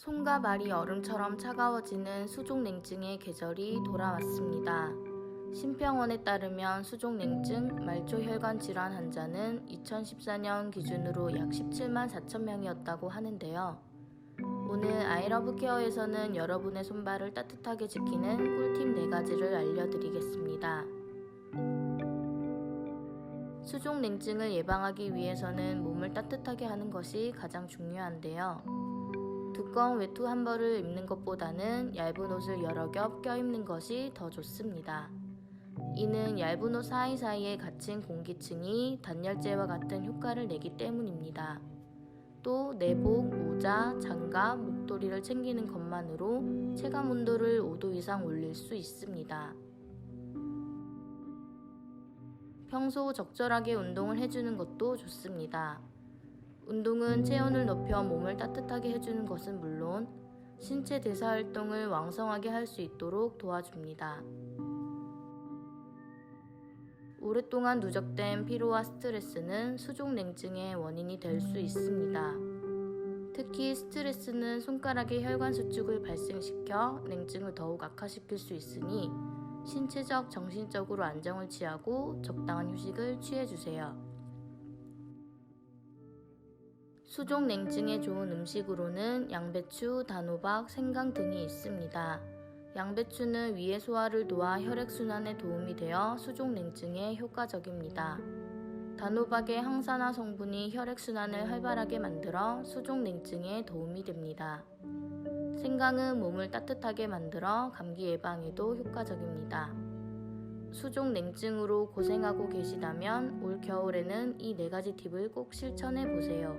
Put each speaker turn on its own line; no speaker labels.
손과 발이 얼음처럼 차가워지는 수족냉증의 계절이 돌아왔습니다. 신병원에 따르면 수족냉증, 말초혈관 질환 환자는 2014년 기준으로 약 17만 4천 명이었다고 하는데요. 오늘 아이러브 케어에서는 여러분의 손발을 따뜻하게 지키는 꿀팁 4가지를 알려드리겠습니다. 수족 냉증을 예방하기 위해서는 몸을 따뜻하게 하는 것이 가장 중요한데요. 두꺼운 외투 한 벌을 입는 것보다는 얇은 옷을 여러 겹 껴입는 것이 더 좋습니다. 이는 얇은 옷 사이사이에 갇힌 공기층이 단열재와 같은 효과를 내기 때문입니다. 또 내복, 모자, 장갑, 목도리를 챙기는 것만으로 체감 온도를 5도 이상 올릴 수 있습니다. 평소 적절하게 운동을 해주는 것도 좋습니다. 운동은 체온을 높여 몸을 따뜻하게 해주는 것은 물론 신체 대사 활동을 왕성하게 할 수 있도록 도와줍니다. 오랫동안 누적된 피로와 스트레스는 수족냉증의 원인이 될 수 있습니다. 특히 스트레스는 손가락의 혈관 수축을 발생시켜 냉증을 더욱 악화시킬 수 있으니 신체적, 정신적으로 안정을 취하고 적당한 휴식을 취해주세요. 수족 냉증에 좋은 음식으로는 양배추, 단호박, 생강 등이 있습니다. 양배추는 위의 소화를 도와 혈액순환에 도움이 되어 수족 냉증에 효과적입니다. 단호박의 항산화 성분이 혈액순환을 활발하게 만들어 수족 냉증에 도움이 됩니다. 생강은 몸을 따뜻하게 만들어 감기 예방에도 효과적입니다. 수족 냉증으로 고생하고 계시다면 올 겨울에는 이 네 가지 팁을 꼭 실천해 보세요.